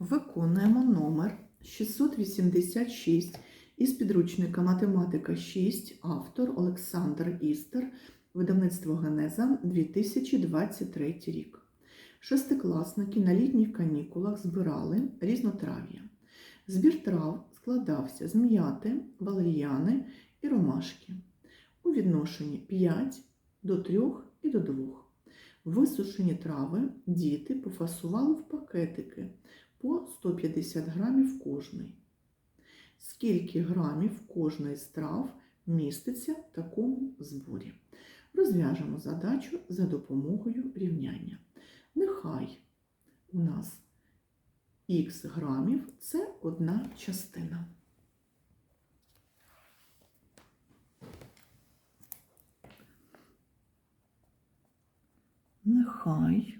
Виконуємо номер 686 із підручника Математика 6, автор Олександр Істер, видавництво Генеза 2023 рік. Шестикласники на літніх канікулах збирали різнотрав'я. Збір трав складався з м'яти, валеріани і ромашки у відношенні 5 до 3 і до 2. Висушені трави діти пофасували в пакетики по 150 грамів кожний. Скільки грамів кожної з трав міститься в такому зборі? Розв'яжемо задачу за допомогою рівняння. Нехай у нас х грамів це одна частина. Нехай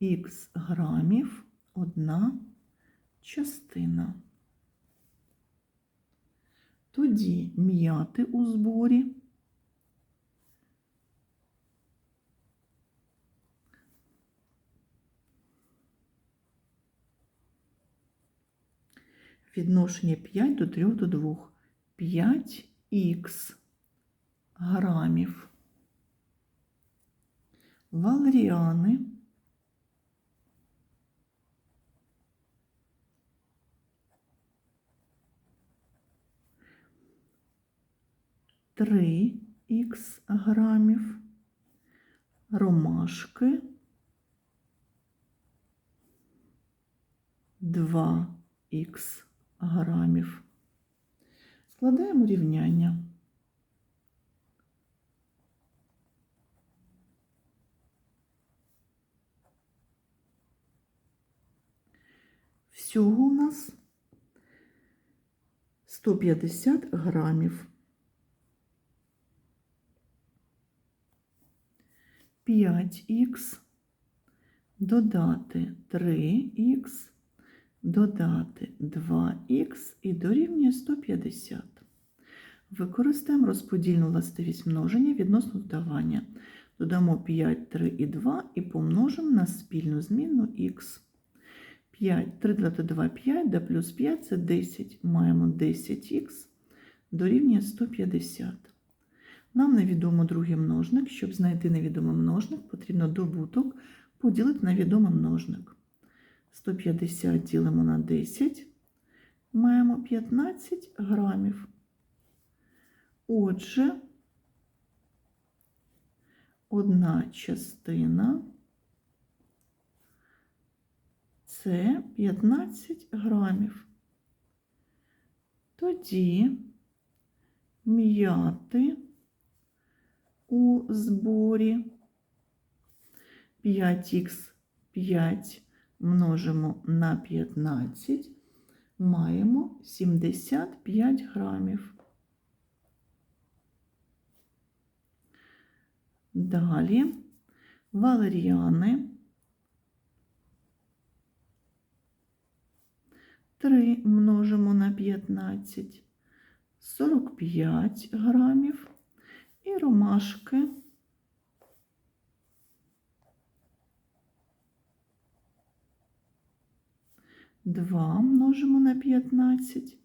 х грамів одна частина. Тоді м'яти у зборі відношення 5 до 3 до 2. 5х грамів валеріани три х грамів ромашки два х грамів. Складаємо рівняння. Всього у нас 150 грамів. 5х додати 3х, додати 2х і дорівнює 150. Використаємо розподільну властивість множення відносно додавання. Додамо 5, 3 і 2 і помножимо на спільну змінну х. 5, 3 додати 2, 5, да плюс 5 це 10. Маємо 10х дорівнює 150. Нам невідомо другий множник. Щоб знайти невідомий множник, потрібно добуток поділити на відомий множник. 150 ділимо на 10, маємо 15 грамів. Отже, одна частина це 15 грамів. Тоді м'яти у зборі. 5х 5 множимо на 15, маємо 75 грамів. Далі валеріани. 3 множимо на 15, 45 грамів і ромашки Два множимо на 15,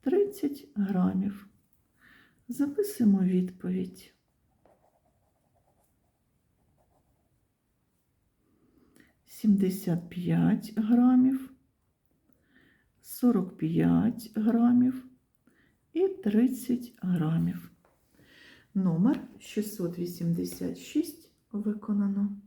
30 грамів. Записуємо відповідь. Сімдесят п'ять грамів, сорок п'ять грамів і тридцять грамів. Номер 686 виконано.